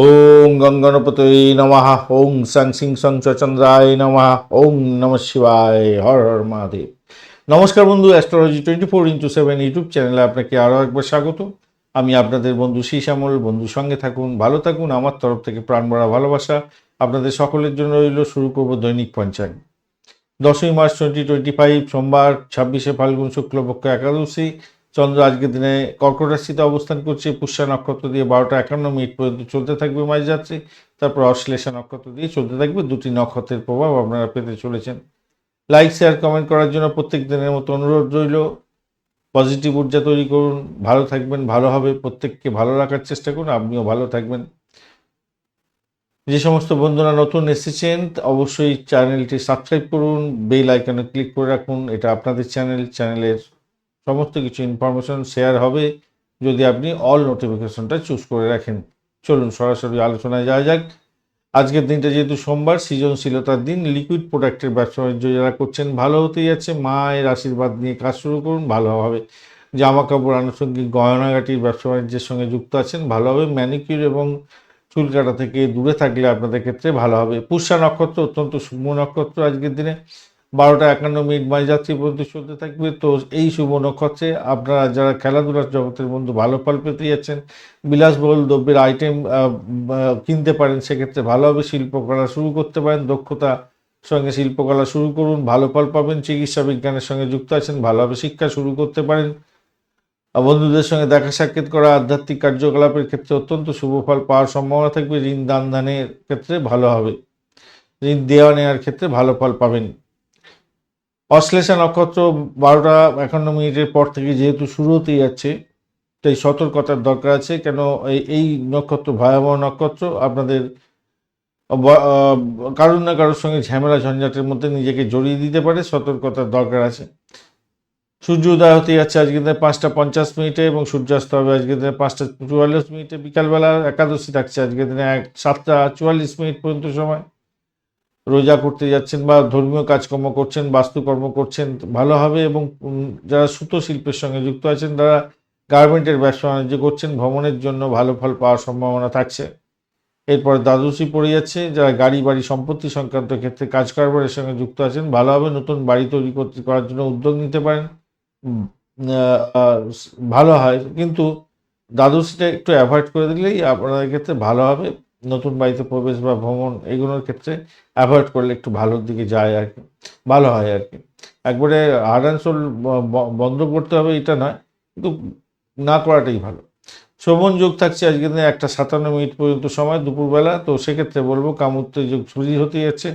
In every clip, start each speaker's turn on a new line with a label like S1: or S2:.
S1: ওং গঙ্গনপতয়ে নমঃ ওং সাং সিং সং চন্দ্রায় নমঃ ওং নম শিবায় হর হর মহাদেব নমস্কার বন্ধু astrology twenty four into seven YouTube চ্যানেলে আপনাকে আরও একবার স্বাগত। আমি আপনাদের বন্ধু শ্যামল বন্ধু সঙ্গে থাকুন, ভালো থাকুন, আমার তরফ থেকে প্রাণ ভরা ভালোবাসা আপনাদের সকলের জন্য রইল, শুরু করব দৈনিক পঞ্চাঙ্গ। দশই মার্চ টোয়েন্টি টোয়েন্টি ফাইভ সোমবার, ছাব্বিশে ফাল্গুন, শুক্লপক্ষ একাদশী। চন্দ্র, আজকের দিনে কর্কট রাশিতে অবস্থান করছে। পুষ্যা নক্ষত্র দিয়ে বারোটা একান্ন মিনিট পর্যন্ত চলতে থাকবে মাঝ যাত্রী তারপর অশ্লেষা নক্ষত্র দিয়ে চলতে থাকবে দুটি নক্ষত্রের প্রভাব আপনারা পেতে চলেছেন। লাইক শেয়ার কমেন্ট করার জন্য প্রত্যেক দিনের মতো অনুরোধ রইল। পজিটিভ ঊর্জা তৈরি করুন। ভালো থাকবেন, ভালো হবে। প্রত্যেককে ভালো রাখার চেষ্টা করুন। আপনিও ভালো থাকবেন। যে সমস্ত বন্ধুরা নতুন এসেছেন, অবশ্যই চ্যানেলটি সাবস্ক্রাইব করুন। বেল আইকনে ক্লিক করে রাখুন। এটা আপনাদের চ্যানেল। চ্যানেলের সমস্ত কিছু ইনফরমেশন শেয়ার হবে যদি আপনি অল নোটিফিকেশনটা চুজ করে রাখেন। চলুন সরাসরি আলোচনায় যাওয়া যাক। আজকের দিনটা যেহেতু সোমবার, সৃজনশীলতার দিন লিকুইড প্রোডাক্টের ব্যবসা বাণিজ্য যারা করছেন, ভালো হতেই যাচ্ছে। মায়ের আশীর্বাদ নিয়ে কাজ শুরু করুন ভালো হবে জামা কাপড় আনুষঙ্গিক গয়নাগাটির ব্যবসা বাণিজ্যের সঙ্গে যুক্ত আছেন ভালো হবে ম্যানিকিউর এবং চুল কাটা থেকে দূরে থাকলে আপনাদের ক্ষেত্রে ভালো হবে। পুষ্যা নক্ষত্র অত্যন্ত শুভ নক্ষত্র আজকের দিনে। বারোটা একান্ন মিনিট মাঝ যাত্রী পর্যন্ত চলতে থাকবে। তো এই শুভ নক্ষত্রে আপনারা যারা খেলাধুলার জগতের বন্ধু, ভালো ফল পেতে যাচ্ছেন, বিলাসবহুল দ্রব্যের আইটেম কিনতে পারেন, সেক্ষেত্রে ভালোভাবে শিল্পকলা শুরু করতে পারেন। দক্ষতা সঙ্গে শিল্পকলা শুরু করুন, ভালো ফল পাবেন, চিকিৎসা বিজ্ঞানের সঙ্গে যুক্ত আছেন, ভালোভাবে শিক্ষা শুরু করতে পারেন। বন্ধুদের সঙ্গে দেখা সাক্ষাৎ করা, আধ্যাত্মিক কার্যকলাপের ক্ষেত্রে অত্যন্ত শুভ ফল পাওয়ার সম্ভাবনা থাকবে। ঋণ দান দানের ক্ষেত্রে ভালো হবে। ঋণ দেওয়া নেওয়ার ক্ষেত্রে ভালো ফল পাবেন। অশ্লেষা নক্ষত্র বারোটা একান্ন মিনিটের পর থেকে যেহেতু শুরু হতেই যাচ্ছে, তাই সতর্কতার দরকার আছে। কেন এই নক্ষত্র ভয়াবহ নক্ষত্র, আপনাদের কারোর না কারোর সঙ্গে ঝামেলা ঝঞ্ঝাটের মধ্যে নিজেকে জড়িয়ে দিতে পারে, সতর্কতার দরকার আছে। সূর্য উদয় হতে যাচ্ছে আজকে দিনে পাঁচটা পঞ্চাশ মিনিটে এবং সূর্যাস্ত হবে আজকে দিনে পাঁচটা চুয়াল্লিশ মিনিটে। বিকালবেলা একাদশী থাকছে আজকে দিনে এক, সাতটা চুয়াল্লিশ মিনিট পর্যন্ত সময়। রোজা করতে যাচ্ছেন বা ধর্মীয় কাজকর্ম করছেন, বাস্তুকর্ম করছেন, ভালো হবে এবং যারা সুতো শিল্পের সঙ্গে যুক্ত আছেন, তারা গার্মেন্টের ব্যবসা বাণিজ্য করছেন, ভ্রমণের জন্য ভালো ফল পাওয়ার সম্ভাবনা থাকছে। এরপর দ্বাদশী পড়ে যাচ্ছে, যারা গাড়ি, বাড়ি সম্পত্তি সংক্রান্ত ক্ষেত্রে কাজ কারবারের সঙ্গে যুক্ত আছেন ভালোভাবে নতুন বাড়ি তৈরি করতে করার জন্য উদ্যোগ নিতে পারেন। ভালো হয়, কিন্তু দ্বাদশীটা একটু অ্যাভয়েড করে দিলেই আপনাদের ক্ষেত্রে ভালো হবে। নতুন বাড়িতে প্রবেশ বা ভ্রমণ এগুলোর ক্ষেত্রে অ্যাভয়েড করলে একটু ভালোর দিকে যায় আর কি, ভালো হয় আর কি। একবারে হার্ড অ্যান্ড সোল বন্ধ করতে হবে এটা নয়, কিন্তু না করাটাই ভালো। শ্রবণ যোগ থাকছে আজকে দিনে একটা সাতান্ন মিনিট পর্যন্ত সময় দুপুরবেলা, তো সেক্ষেত্রে বলব কামুত্র যোগ ছুরি হতে যাচ্ছে,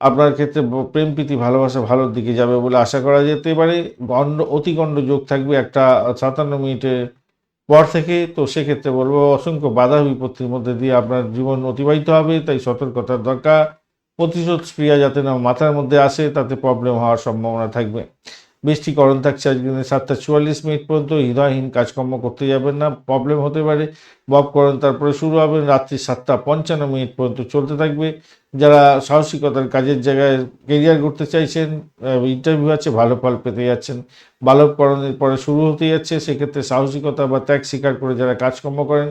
S1: আপনার ক্ষেত্রে প্রেম প্রীতি, ভালোবাসা ভালোর দিকে যাবে বলে আশা করা যেতে পারে। গণ্ড, অতিগণ্ড যোগ থাকবে একটা সাতান্ন মিনিটের পর থেকে তো সেক্ষেত্রে বলব অসংখ্য বাধা বিপত্তির মধ্যে দিয়ে আপনার জীবন অতিবাহিত হবে, তাই সতর্কতার দরকার। প্রতিশোধ স্প্রিয়া যাতে না মাথার মধ্যে আসে, তাতে প্রবলেম হওয়ার সম্ভাবনা থাকবে। বৃষ্টিকরণ থাকছে আজকে সাতটা চুয়াল্লিশ মিনিট পর্যন্ত, হৃদয়হীন কাজকর্ম করতে যাবেন না প্রবলেম হতে পারে। ববকরণ তারপরে শুরু হবে, রাত্রি সাতটা পঞ্চান্ন মিনিট পর্যন্ত চলতে থাকবে। যারা সাহসিকতার কাজের জায়গায় কেরিয়ার করতে চাইছেন ইন্টারভিউ আছে, ভালো ফল পেতে যাচ্ছেন। বালককরণের পরে শুরু হতে যাচ্ছে, সেক্ষেত্রে সাহসিকতা বা ত্যাগ স্বীকার করে যারা কাজকর্ম করেন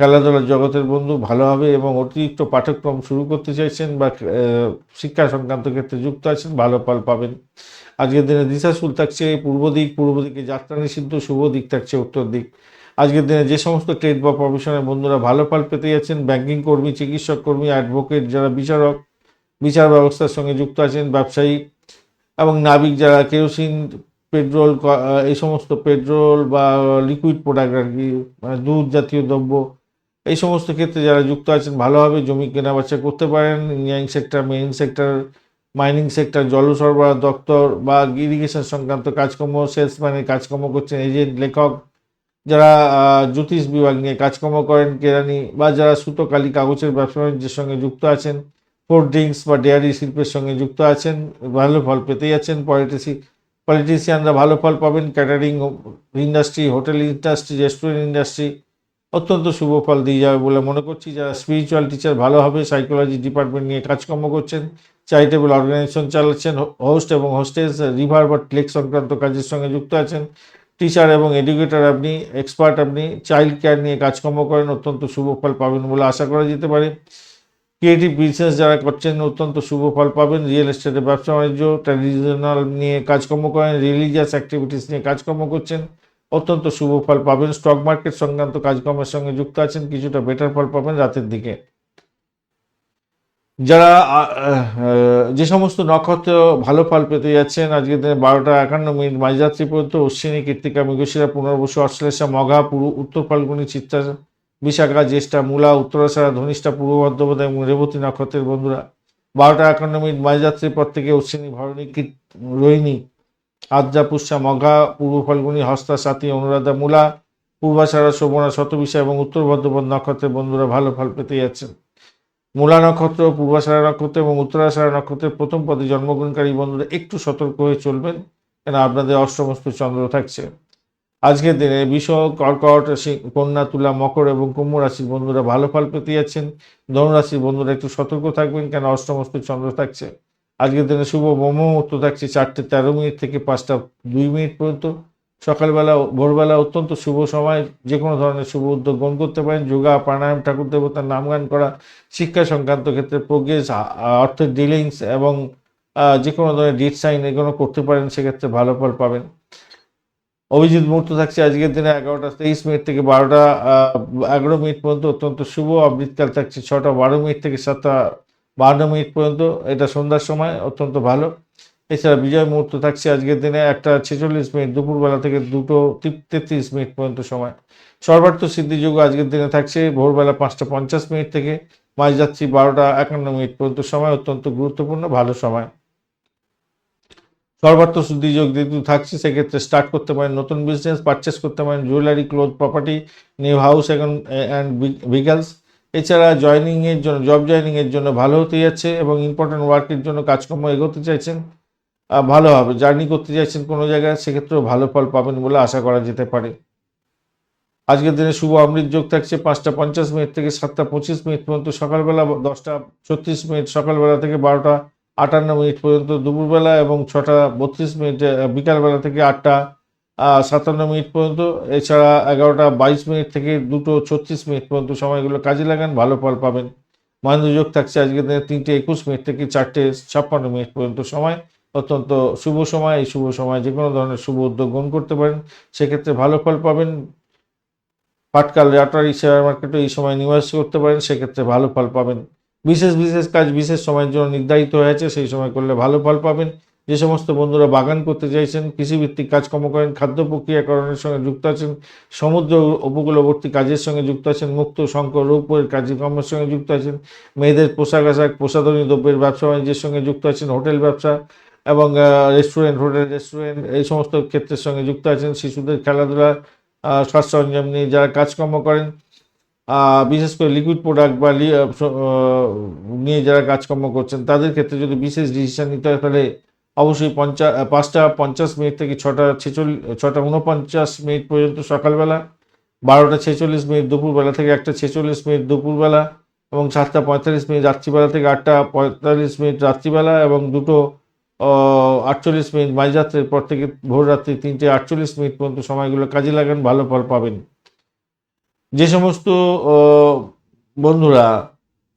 S1: খেলাধুলার জগতের বন্ধু, ভালো হবে এবং অতিরিক্ত পাঠ্যক্রম শুরু করতে চাইছেন বা শিক্ষা সংক্রান্ত ক্ষেত্রে যুক্ত আছেন, ভালো ফল পাবেন। আজকের দিনে দিশাশুল থাকছে পূর্ব দিক, পূর্ব দিকে যাত্রা নিষিদ্ধ, শুভ দিক থাকছে উত্তর দিক। আজকের দিনে যে সমস্ত ট্রেড বা প্রফেশনের বন্ধুরা ভালো ফল পেতে যাচ্ছেন ব্যাংকিং কর্মী, চিকিৎসক কর্মী অ্যাডভোকেট যারা বিচারক, বিচার ব্যবস্থার সঙ্গে যুক্ত আছেন, ব্যবসায়ী এবং নাবিক যারা কেরোসিন, পেট্রোল এই সমস্ত পেট্রোল বা লিকুইড প্রোডাক্ট আর কি মানে দুধ জাতীয় দ্রব্য এই সমস্ত ক্ষেত্রে যারা যুক্ত আছেন, ভালোভাবে জমি কেনা বেচা করতে পারেন। Engineering sector, main sector, mining sector, জল সরবরাহ দপ্তর বা ইরিগেশন সংক্রান্ত কাজকর্ম, সেলসম্যানের কাজকর্ম করছেন, এজেন্ট, লেখক যারা জ্যোতিষ বিভাগ নিয়ে কাজকর্ম করেন, কেরানি বা যারা সুতো কালি কাগজের ব্যবসা বাণিজ্যের সঙ্গে যুক্ত আছেন, কোল্ড ড্রিঙ্কস বা ডেয়ারি শিল্পের সঙ্গে যুক্ত আছেন, ভালো ফল পেতেই আছেন। পলিটিসি, পলিটিশিয়ানরা ভালো ফল পাবেন, catering, industry, hotel industry, restaurant industry অত্যন্ত শুভ ফল দিয়ে যাবে বলে মনে করছি যারা স্পিরিচুয়াল টিচার ভালো হবে সাইকোলজি ডিপার্টমেন্ট নিয়ে কাজকর্ম করছেন চ্যারিটেবল অর্গানাইজেশন চালাচ্ছেন হোস্ট এবং হোস্টেস রিভার বা লেক সংক্রান্ত কাজের সঙ্গে যুক্ত আছেন টিচার এবং এডুকেটর আপনি এক্সপার্ট আপনি চাইল্ড কেয়ার নিয়ে কাজকর্ম করেন, অত্যন্ত শুভ ফল পাবেন বলে আশা করা যেতে পারে। ক্রিয়েটিভ বিজনেস যারা করছেন, অত্যন্ত শুভ ফল পাবেন রিয়েল এস্টেটের ব্যবসা, বাণিজ্য ট্র্যাডিশনাল নিয়ে কাজকর্ম করেন রিলিজিয়াস অ্যাক্টিভিটিস নিয়ে কাজকর্ম করছেন অত্যন্ত শুভ ফল পাবেন। স্টক মার্কেট সংক্রান্ত কাজকর্মের সঙ্গে যুক্ত আছেন, কিছুটা বেটার ফল পাবেন রাতের দিকে। যারা যে সমস্ত নক্ষত্র ভালো ফল পেতে যাচ্ছেন, আজকের দিনে বারোটা একান্ন মিনিট মাঝরাত্রি পর্যন্ত অশ্বিনী, কৃত্তিকা, মৃগশিরা, পুনর্বসু, অশ্লেষা, মঘা, পুরু, উত্তর ফাল্গুনি চিত্তা বিশাখা, জ্যেষ্ঠা, মূলা উত্তরাষাঢ়া ধনিষ্ঠা, পূর্ব বর্ধমান এবং রেবতী নক্ষত্রের বন্ধুরা, বারোটা একান্ন মিনিট মাঝরাত্রির পর থেকে অশ্বিনী, ভরণী রোহিণী আদ্রা পুষ্যা মঘা পূর্ব ফাল্গুনি, হস্তা সাথী অনুরাধা, মূলা পূর্বাষাঢ়া শোভনা, শতবিশা এবং উত্তর বর্ধমান নক্ষত্রের বন্ধুরা ভালো ফল পেতে যাচ্ছেন। মূলা নক্ষত্র পূর্বাষাঢ়া নক্ষত্র এবং উত্তরাষাঢ়া নক্ষত্রের প্রথম পদে জন্মগ্রহণকারী বন্ধুরা একটু সতর্ক হয়ে চলবেন, কেন আপনাদের অষ্টমস্ত চন্দ্র থাকছে। আজকের দিনে বিষ কর্কট কন্যা, তুলা, মকর এবং কুম্ভ রাশির বন্ধুরা ভালো ফল পেতে যাচ্ছেন। ধনুরাশির বন্ধুরা একটু সতর্ক থাকবেন, কেন অষ্টমস্ত চন্দ্র থাকছে। আজকের দিনে শুভ ব্রহ্ম মুহূর্ত থাকছে চারটে তেরো মিনিট থেকে পাঁচটা দুই মিনিট পর্যন্ত। সকালবেলা, ভোরবেলা অত্যন্ত শুভ সময় যে কোনো ধরনের শুভ উদ্যোগ গ্রহণ করতে পারেন। যোগা, প্রাণায়াম, ঠাকুর দেবতার নাম গান করা, শিক্ষা সংক্রান্ত ক্ষেত্রে প্রোগ্রেস অর্থের ডিলিংস এবং যে কোনো ধরনের ডিট সাইন এগুলো করতে পারেন, সেক্ষেত্রে ভালো ফল পাবেন। অভিজিৎ, মুহূর্ত থাকছে আজকের দিনে এগারোটা তেইশ মিনিট থেকে বারোটা এগারো মিনিট পর্যন্ত অত্যন্ত শুভ। অমৃতকাল থাকছে ছটা, বারো মিনিট থেকে সাতটা বারো মিনিট পর্যন্ত এটা সন্ধ্যার সময়, অত্যন্ত ভালো। এছাড়া বিজয় মুহূর্ত থাকছে আজকের দিনে একটা ছেচল্লিশ মিনিট, দুপুরবেলা থেকে দুটো তেত্রিশ মিনিট পর্যন্ত সময়। সর্বার্থ সিদ্ধিযোগ আজকের দিনে থাকছে ভোরবেলা পাঁচটা পঞ্চাশ মিনিট থেকে, মাঝরাত্রি বারোটা একান্ন মিনিট পর্যন্ত সময়, অত্যন্ত গুরুত্বপূর্ণ, ভালো সময়। সর্বার্থ শুদ্ধি যোগ যেহেতু থাকছে, সেক্ষেত্রে স্টার্ট করতে পারেন নতুন বিজনেস পারচেস করতে পারেন jewellery cloth property new house এখন অ্যান্ড ভিগালস এছাড়া জয়নিং এর জন্য জব জয়নিং এর জন্য ভালো হতে যাচ্ছে এবং ইম্পর্টেন্ট ওয়ার্কের জন্য কাজকর্ম এগোতে চাইছেন। ভালো হবে। জার্নি করতে চাইছেন কোনো জায়গায়, সেক্ষেত্রেও ভালো ফল পাবেন বলে আশা করা যেতে পারে। আজকের দিনে শুভ অমৃত যোগ থাকছে পাঁচটা পঞ্চাশ মিনিট থেকে সাতটা পঁচিশ মিনিট পর্যন্ত। সকালবেলা দশটা ছত্রিশ মিনিট, সকালবেলা থেকে বারোটা আটান্ন মিনিট পর্যন্ত। দুপুরবেলা এবং ছটা বত্রিশ মিনিট, বিকালবেলা থেকে আটটা সাতান্ন মিনিট পর্যন্ত, এছাড়া এগারোটা বাইশ মিনিট থেকে দুটো ছত্রিশ মিনিট পর্যন্ত সময়গুলো কাজে লাগান, ভালো ফল পাবেন। মহেন্দ্র যোগ থাকছে আজকের দিনে তিনটে একুশ মিনিট থেকে চারটে ছাপ্পান্ন মিনিট পর্যন্ত সময়। অত্যন্ত শুভ সময়, এই শুভ সময় যে কোনো ধরনের শুভ উদ্যোগ গ্রহণ করতে পারেন। সেক্ষেত্রে ভালো ফল পাবেন। পাটকাল লটারি শেয়ার মার্কেটে এই সময় নিবেশ করতে পারেন, সেক্ষেত্রে ভালো ফল পাবেন। বিশেষ বিশেষ কাজ, বিশেষ সময়ের জন্য নির্ধারিত হয়েছে সেই সময় করলে ভালো ফল পাবেন। যে সমস্ত বন্ধুরা বাগান করতে চাইছেন, কৃষিভিত্তিক কাজকর্ম করেন, খাদ্য প্রক্রিয়াকরণের সঙ্গে যুক্ত আছেন, সমুদ্র উপকূলবর্তী কাজের সঙ্গে যুক্ত আছেন, মুক্ত শঙ্কর রূপের কার্যক্রমের সঙ্গে যুক্ত আছেন, মেয়েদের পোশাক আশাক, প্রসাধনী দ্রব্যের ব্যবসা বাণিজ্যের সঙ্গে যুক্ত আছেন, হোটেল ব্যবসা এবং রেস্টুরেন্ট, হোটেল, রেস্টুরেন্ট, এই সমস্ত ক্ষেত্রের সঙ্গে যুক্ত আছেন, শিশুদের খেলাধুলা সরঞ্জাম নিয়ে যারা কাজকর্ম করেন বিশেষ করে লিকুইড প্রোডাক্ট বা নিয়ে যারা কাজকর্ম করছেন, তাদের ক্ষেত্রে যদি বিশেষ ডিসিশন নিতে হয়, তাহলে অবশ্যই পঞ্চা পাঁচটা পঞ্চাশ মিনিট থেকে ছটা ছেচল্লিশ, ছটা উনপঞ্চাশ মিনিট পর্যন্ত সকালবেলা, বারোটা ছেচল্লিশ মিনিট দুপুরবেলা থেকে একটা ছেচল্লিশ মিনিট দুপুরবেলা এবং সাতটা পঁয়তাল্লিশ মিনিট রাত্রিবেলা থেকে আটটা পঁয়তাল্লিশ মিনিট রাত্রিবেলা এবং দুটো আটচল্লিশ মিনিট মাঝরাত্রের পর থেকে ভোর রাত্রি তিনটে আটচল্লিশ মিনিট পর্যন্ত সময়গুলো কাজে লাগান, ভালো ফল পাবেন। যে সমস্ত বন্ধুরা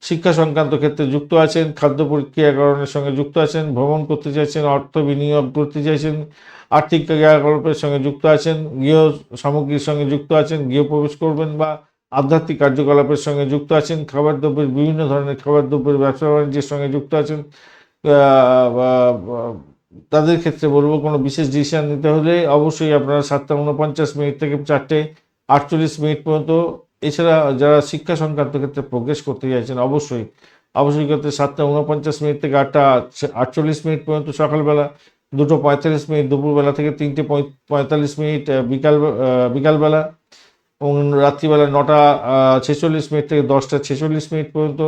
S1: শিক্ষা সংক্রান্ত ক্ষেত্রে যুক্ত আছেন, খাদ্য প্রক্রিয়াকরণের সঙ্গে যুক্ত আছেন, ভ্রমণ করতে চাইছেন, অর্থ বিনিয়োগ করতে চাইছেন, আর্থিক ক্রিয়াকলাপের সঙ্গে যুক্ত আছেন, গৃহ সামগ্রীর সঙ্গে যুক্ত আছেন গৃহ প্রবেশ করবেন বা আধ্যাত্মিক কার্যকলাপের সঙ্গে যুক্ত আছেন, খাবার দ্রব্যের বিভিন্ন ধরনের খাবার দ্রব্যের ব্যবসা বাণিজ্যের সঙ্গে যুক্ত আছেন। তাদের ক্ষেত্রে বলব কোনো বিশেষ ডিসিশন নিতে হলে অবশ্যই আপনারা সাতটা উনপঞ্চাশ মিনিট থেকে চারটে আটচল্লিশ মিনিট পর্যন্ত এছাড়া যারা শিক্ষা সংক্রান্ত ক্ষেত্রে প্রোগ্রেস করতে চাইছেন অবশ্যই অবশ্যই ক্ষেত্রে সাতটা উনপঞ্চাশ মিনিট থেকে আটটা আটচল্লিশ মিনিট পর্যন্ত সকালবেলা দুটো পঁয়তাল্লিশ মিনিট দুপুরবেলা থেকে তিনটে পঁয়- পঁয়তাল্লিশ মিনিট বিকাল বিকালবেলা এবং রাত্রিবেলা নটা ছেচল্লিশ মিনিট থেকে দশটা ছেচল্লিশ মিনিট পর্যন্ত।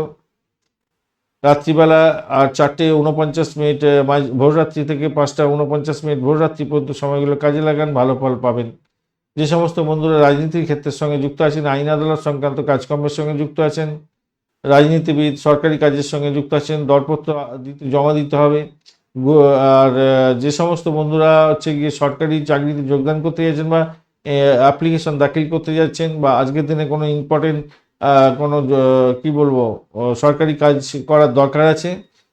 S1: রাত্রিবেলা আর চারটে উনপঞ্চাশ মিনিট আহ, মাঝ- ভোররাত্রি থেকে পাঁচটা উনপঞ্চাশ মিনিট ভোররাত্রি পর্যন্ত সময়গুলো কাজে লাগান ভালো ফল পাবেন। যে সমস্ত বন্ধুরা রাজনীতির ক্ষেত্রের সঙ্গে যুক্ত আছেন, আইন আদালত সংক্রান্ত কাজকর্মের সঙ্গে যুক্ত আছেন, রাজনীতিবিদ, সরকারি কাজের সঙ্গে যুক্ত আছেন, দরপত্র জমা দিতে হবে আর যে সমস্ত বন্ধুরা হচ্ছে গিয়ে সরকারি চাকরিতে যোগদান করতে যাচ্ছেন বা অ্যাপ্লিকেশন দাখিল করতে যাচ্ছেন বা আজকের দিনে কোনো ইম্পর্টেন্ট কোনো কি বলব সরকারি কাজ করার দরকার আছে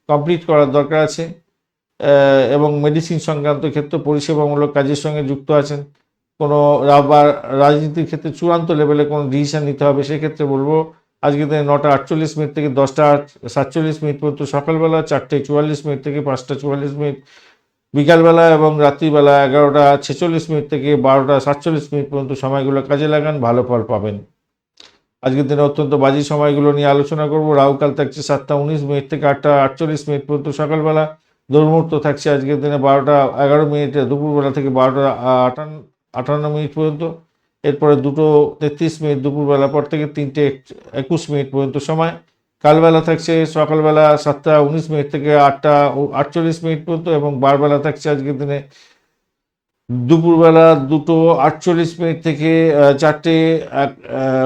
S1: কমপ্লিট করার দরকার আছে এবং মেডিসিন সংক্রান্ত ক্ষেত্রে পরিষেবামূলক কাজের সঙ্গে যুক্ত আছেন কোনো রা- বা রাজনীতির ক্ষেত্রে চূড়ান্ত লেভেলে কোনো ডিসিশন নিতে হবে, সেক্ষেত্রে বলব আজকে দিনে নটা আটচল্লিশ মিনিট থেকে দশটা সাতচল্লিশ মিনিট পর্যন্ত সকালবেলা চারটে চুয়াল্লিশ মিনিট থেকে পাঁচটা চুয়াল্লিশ মিনিট, বিকালবেলা এবং রাত্রিবেলা এগারোটা ছেচল্লিশ মিনিট থেকে বারোটা সাতচল্লিশ মিনিট পর্যন্ত সময়গুলো কাজে লাগান, ভালো ফল পাবেন। আজকের দিনে অত্যন্ত বাজে সময়গুলো নিয়ে আলোচনা করব। রাহুকাল থাকছে সাতটা উনিশ মিনিট থেকে আটটা আটচল্লিশ মিনিট পর্যন্ত সকালবেলা। দুর্মুহূর্ত থাকছে আজকের দিনে বারোটা এগারো মিনিটে, দুপুরবেলা থেকে বারোটা আটান্ন আটান্ন মিনিট পর্যন্ত, এরপরে দুটো তেত্রিশ মিনিট দুপুরবেলা, পর থেকে তিনটে একুশ মিনিট পর্যন্ত সময়। কালবেলা থাকছে সকালবেলা সাতটা উনিশ মিনিট থেকে আটটা আটচল্লিশ মিনিট পর্যন্ত, এবং বারবেলা থাকছে আজকের দিনে দুপুরবেলা দুটো আটচল্লিশ মিনিট থেকে চারটে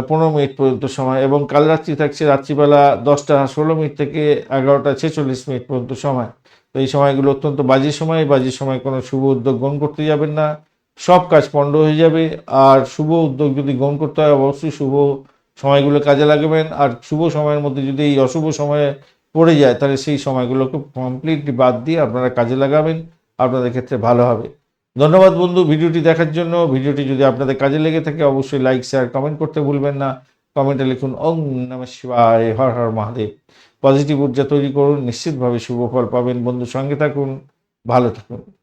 S1: পনেরো মিনিট পর্যন্ত সময়, এবং কাল রাত্রি থাকছে রাত্রিবেলা দশটা ষোলো মিনিট থেকে এগারোটা ছেচল্লিশ মিনিট পর্যন্ত সময়। তো এই সময়গুলো অত্যন্ত বাজে সময় বাজে সময় কোনো শুভ উদ্যোগ গ্রহণ করতে যাবেন না। সব কাজ পণ্ড হয়ে যাবে। আর শুভ উদ্যোগ যদি গ্রহণ করতে হয়, অবশ্যই শুভ সময়গুলো কাজে লাগাবেন। আর শুভ সময়ের মধ্যে যদি এই অশুভ সময়ে পড়ে যায়, তাহলে সেই সময়গুলোকে কমপ্লিটলি বাদ দিয়ে আপনারা কাজে লাগাবেন। আপনাদের ক্ষেত্রে ভালো হবে। ধন্যবাদ বন্ধু ভিডিওটি দেখার জন্য। ভিডিওটি যদি আপনাদের কাজে লেগে থাকে, অবশ্যই লাইক শেয়ার কমেন্ট করতে ভুলবেন না। কমেন্টে লিখুন, ওং নম শিবায়, হর হর মহাদেব। পজিটিভ ঊর্জা তৈরি করুন। নিশ্চিতভাবে শুভ ফল পাবেন। বন্ধু সঙ্গে থাকুন। ভালো থাকুন।